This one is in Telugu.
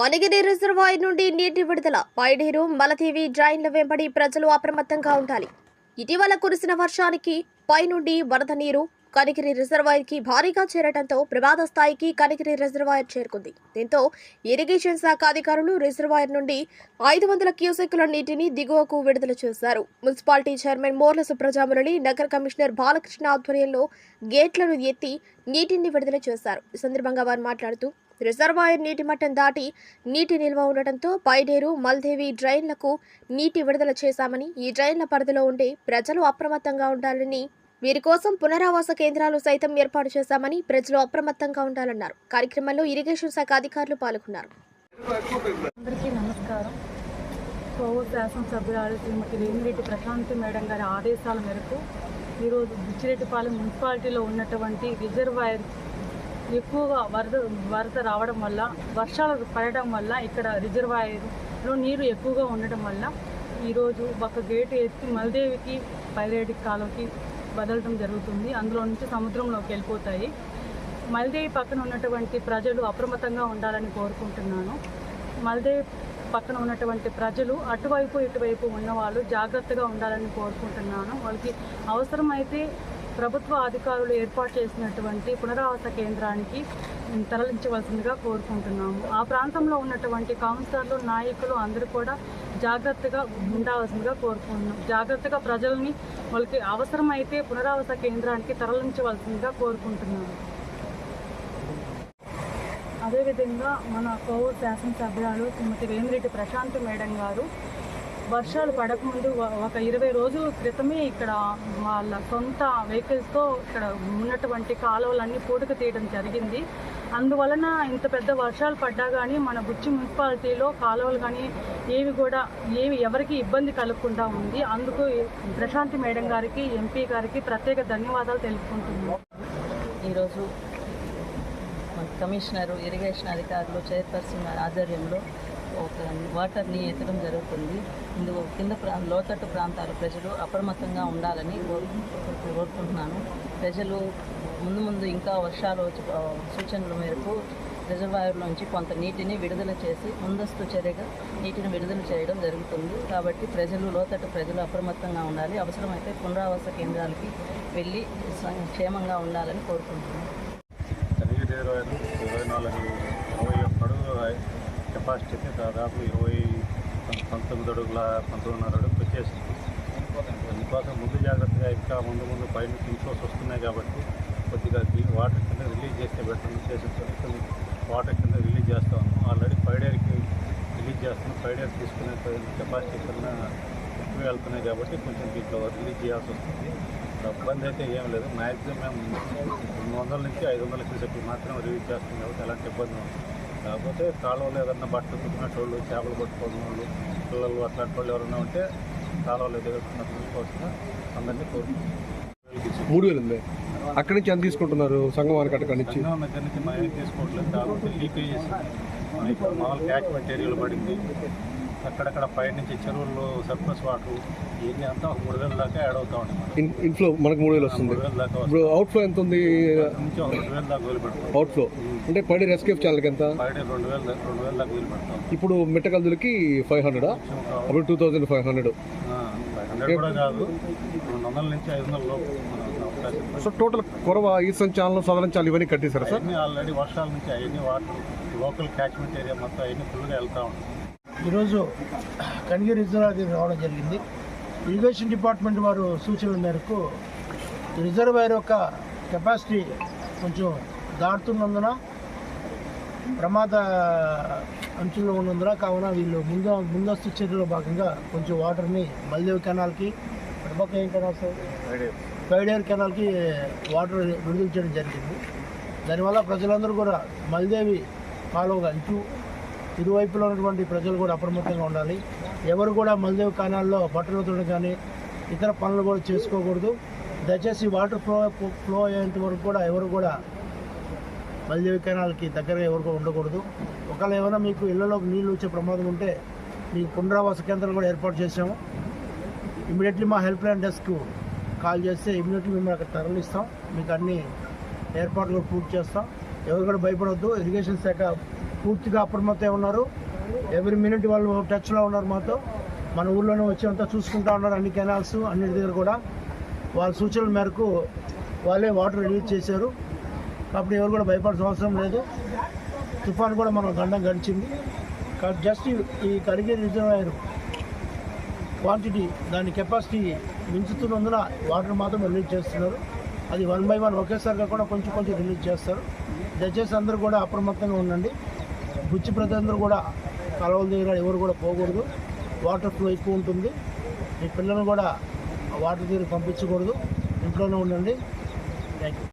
కొనగిరి రిజర్వాయర్ నుండి నీటి విడుదల. పైడీరు మలదేవి డ్రైన్ల వెంబడి ప్రజలు అప్రమత్తంగా ఉండాలి. ఇటీవల కురిసిన వర్షానికి పైనుండి వరద నీరు కనిగిరి రిజర్వాయర్కి భారీగా చేరడంతో ప్రమాద స్థాయికి కనిగిరి రిజర్వాయర్ చేరుకుంది. దీంతో ఇరిగేషన్ శాఖ అధికారులు రిజర్వాయర్ నుండి ఐదు వందల క్యూసెక్కుల నీటిని దిగువకు విడుదల చేశారు. మున్సిపాలిటీ చైర్మన్ మోర్ల సుప్రజామురళి నగర కమిషనర్ బాలకృష్ణ ఆధ్వర్యంలో గేట్లను ఎత్తి నీటిని విడుదల చేశారు. ఈ సందర్భంగా వారు మాట్లాడుతూ రిజర్వాయర్ నీటి మట్టం దాటి నీటి నిల్వ ఉండటంతో పైడేరు మల్దేవి డ్రైన్లకు నీటి విడుదల చేశామని ఈ డ్రైన్ల పరిధిలో ఉండే ప్రజలు అప్రమత్తంగా ఉండాలని వీరి కోసం పునరావాస కేంద్రాలు సైతం ఏర్పాటు చేశామని ప్రజలు అప్రమత్తంగా ఉండాలన్నారు. కార్యక్రమంలో ఇరిగేషన్ శాఖ అధికారులు పాల్గొన్నారు. అందరికీ నమస్కారం. కోవూరు శాసనసభ్యురాలు శ్రీమతి వేమిరెడ్డి ప్రశాంతి మేడం గారి ఆదేశాల మేరకు ఈరోజు బుచ్చిరెడ్డిపాలెం మున్సిపాలిటీలో ఉన్నటువంటి రిజర్వాయర్ ఎక్కువగా వరద వరద రావడం వల్ల వర్షాలు పడడం వల్ల ఇక్కడ రిజర్వాయర్లో నీరు ఎక్కువగా ఉండటం వల్ల ఈరోజు ఒక గేటు ఎత్తి మల్దేవికి పైరేడి కాలంకి వదలడం జరుగుతుంది. అందులో నుంచి సముద్రంలోకి వెళ్ళిపోతాయి. మల్దేవి పక్కన ఉన్నటువంటి ప్రజలు అప్రమత్తంగా ఉండాలని కోరుకుంటున్నాను. మల్దేవి పక్కన ఉన్నటువంటి ప్రజలు అటువైపు ఇటువైపు ఉన్నవాళ్ళు జాగ్రత్తగా ఉండాలని కోరుకుంటున్నాను. వాళ్ళకి అవసరమైతే ప్రభుత్వ అధికారులు ఏర్పాటు చేసినటువంటి పునరావాస కేంద్రానికి తరలించవలసిందిగా కోరుకుంటున్నాము. ఆ ప్రాంతంలో ఉన్నటువంటి కౌన్సిలర్లు నాయకులు అందరూ కూడా జాగ్రత్తగా ఉండాల్సిందిగా కోరుకుంటున్నాం. జాగ్రత్తగా ప్రజల్ని వాళ్ళకి అవసరమైతే పునరావాస కేంద్రానికి తరలించవలసిందిగా కోరుకుంటున్నాము. అదేవిధంగా మన కోవూరు శాసనసభ్యురాలు శ్రీమతి వేమిరెడ్డి ప్రశాంత్ మేడం గారు వర్షాలు పడకముందు ఒక ఇరవై రోజుల క్రితమే ఇక్కడ వాళ్ళ సొంత వెహికల్స్తో ఇక్కడ ఉన్నటువంటి కాలువలన్నీ పూటకు తీయడం జరిగింది. అందువలన ఇంత పెద్ద వర్షాలు పడ్డా కానీ మన బుచ్చి మున్సిపాలిటీలో కాలువలు కానీ ఏవి కూడా ఏవి ఎవరికి ఇబ్బంది కలగకుండా ఉంది. అందుకు ప్రశాంతి మేడం గారికి ఎంపీ గారికి ప్రత్యేక ధన్యవాదాలు తెలుపుకుంటున్నాం ఈరోజు కమిషనరు ఇరిగేషన్ అధికారులు చైర్పర్సన్ ఆధ్వర్యంలో ఒక వాటర్ని ఎత్తడం జరుగుతుంది. ఇందులో కింద ప్రా లోతట్టు ప్రాంతాల ప్రజలు అప్రమత్తంగా ఉండాలని కోరుకుంటున్నాను. ప్రజలు ముందు ముందు ఇంకా వర్షాలు సూచనల మేరకు రిజర్వాయర్లోంచి కొంత నీటిని విడుదల చేసి ముందస్తు చర్యగా నీటిని విడుదల చేయడం జరుగుతుంది. కాబట్టి ప్రజలు లోతట్టు ప్రజలు అప్రమత్తంగా ఉండాలి. అవసరమైతే పునరావాస కేంద్రాలకి వెళ్ళి క్షేమంగా ఉండాలని కోరుకుంటున్నాను. కలిగి దాదాపు ఇరవై పంతొమ్మిది అడుగుల పంతొమ్మిదిన్నర అడుగులు వచ్చేసింది. అందుకోసం ముందు జాగ్రత్తగా ఇంకా ముందు ముందు పైన ఇన్ఫ్లోస్ వస్తున్నాయి కాబట్టి కొద్దిగా వాటర్ కింద రిలీజ్ చేస్తే బెటర్ చేసి వాటర్ కింద రిలీజ్ చేస్తా. ఉన్నాం ఆల్రెడీ ఫైవ్ డేర్కి రిలీజ్ చేస్తున్నాం. ఫైవ్ డేర్ తీసుకునే కెపాసిటీ కన్నా ఎక్కువ వెళ్తున్నాయి కాబట్టి కొంచెం దీంట్లో రిలీజ్ చేయాల్సి వస్తుంది. ఇబ్బంది అయితే ఏం లేదు. మ్యాక్సిమం మేము రెండు వందల నుంచి ఐదు వందల క్యూసెక్లు మాత్రమే రిలీజ్ చేస్తాం కాబట్టి ఎలాంటి ఇబ్బంది ఉంటుంది కాకపోతే కాలువలో ఏదన్నా బట్టలు కుట్టినట్టు చేపలు పట్టుకోవడం వాళ్ళు పిల్లలు అట్లాంటి వాళ్ళు ఎవరైనా ఉంటే కాలువలో ఎదుగుతున్న కోసం అందరినీ కోరుకుంటున్నాం మూడు వేలు ఉంది అక్కడి నుంచి ఎంత తీసుకుంటున్నారు? సంగమానికి అక్కడి నుంచి? సంఘం దగ్గర నుంచి మనం ఏం తీసుకోవట్లేదు. కాకపోతే లీకేజెస్ ఇప్పుడు మామూలు క్యాచ్మెంట్ ఏరియాలో పడింది. అక్కడక్కడ పైన నుంచి చెరువుల్లో సర్ప్లస్ వాటర్ ఇవన్నీ అంతా ఒక మూడు వేల దాకా యాడ్ అవుతా ఉంటాయి ఇన్ఫ్లో మనకు మూడు వేలు వస్తుంది. మూడు వేల దాకా ఇప్పుడు అవుట్ ఫ్లో ఎంత ఉంది? వస్తుంది అంటే పడి రెస్కేప్ ఛానల్కి ఎంత? బయట రెండు వేల దాకా రెండు వేల దాకా వదిలి పెడతాం. ఇప్పుడు మిట్టకల్దులకి ఫైవ్ హండ్రెడా అప్పుడు two thousand five hundred five hundred కూడా కాదు. రెండు వందల నుంచి ఐదు వందల లోపు మనకు అవకాశం ఉంది. సో టోటల్ కొరవ ఈసన్ ఛానల్ సదరన్ ఛానల్ ఇవన్నీ కట్టేశారా సార్? ఆల్రెడీ వర్షాల నుంచి అవన్నీ వాటర్ లోకల్ క్యాచ్మెంట్ ఏరియా మొత్తం అవన్నీ ఫుల్గా వెళ్తూ ఉంటాయి ఈరోజు కనిగిరి రిజర్వాయర్కి రావడం జరిగింది. ఇరిగేషన్ డిపార్ట్మెంట్ వారు సూచనల మేరకు ఈ రిజర్వాయర్ యొక్క కెపాసిటీ కొంచెం దాటుతున్నందున ప్రమాద అంచుల్లో ఉన్నందున కావున వీళ్ళు ముందు ముందస్తు చర్యలో భాగంగా కొంచెం వాటర్ని మల్దేవ్ కెనాల్కి ప్రపక్క ఏం కెనాల్స్ పైడేర్ కెనాల్కి వాటర్ విడుదల చేయడం జరిగింది. దానివల్ల ప్రజలందరూ కూడా మల్దేవి కాలువగా ఇటు ఇరువైపులో ఉన్నటువంటి ప్రజలు కూడా అప్రమత్తంగా ఉండాలి. ఎవరు కూడా మల్దేవి కెనాల్లో బట్టలు ఉతడం కానీ ఇతర పనులు కూడా చేసుకోకూడదు. దయచేసి వాటర్ ఫ్లో ఫ్లో అయ్యేంత వరకు కూడా ఎవరు కూడా మల్దేవి కెనాల్కి దగ్గరగా ఎవరికో ఉండకూడదు. ఒకవేళ ఏమైనా మీకు ఇళ్ళలోకి నీళ్ళు వచ్చే ప్రమాదం ఉంటే మీకు పునరావాస కేంద్రాలు కూడా ఏర్పాటు చేసాము ఇమీడియట్లీ మా హెల్ప్ లైన్ డెస్క్ కాల్ చేస్తే ఇమీడియట్లీ మేము అక్కడ తరలిస్తాం. మీకు అన్ని ఏర్పాట్లు కూడా పూర్తి చేస్తాం. ఎవరు కూడా భయపడవద్దు ఇరిగేషన్ శాఖ పూర్తిగా అప్రమత్తం ఉన్నారు. ఎవ్రీ మినిట్ వాళ్ళు టచ్లో ఉన్నారు మాతో. మన ఊళ్ళోనే వచ్చి అంతా చూసుకుంటా ఉన్నారు అన్ని కెనాల్స్ అన్నిటి దగ్గర కూడా. వాళ్ళ సూచనల మేరకు వాళ్ళే వాటర్ రిలీజ్ చేశారు. కాబట్టి ఎవరు కూడా భయపడాల్సిన అవసరం లేదు. తుఫాన్ కూడా మనం గండం గడిచింది. కాబట్టి జస్ట్ ఈ- కరిగే రిజర్వాయర్ క్వాంటిటీ దాని కెపాసిటీ మించుతున్నందున వాటర్ మాత్రం రిలీజ్ చేస్తున్నారు. అది వన్ బై వన్ ఒకేసారిగా కూడా కొంచెం కొంచెం రిలీజ్ చేస్తారు. దయచేసి అందరూ కూడా అప్రమత్తంగా ఉండండి. బుచ్చి ప్రతి అందరూ కూడా కాలువల దగ్గర ఎవరు కూడా పోకూడదు. వాటర్ ఫ్లో ఎక్కువ ఉంటుంది. మీ పిల్లలను కూడా వాటర్ దగ్గర పంపించకూడదు. ఇంట్లోనే ఉండండి. Thank you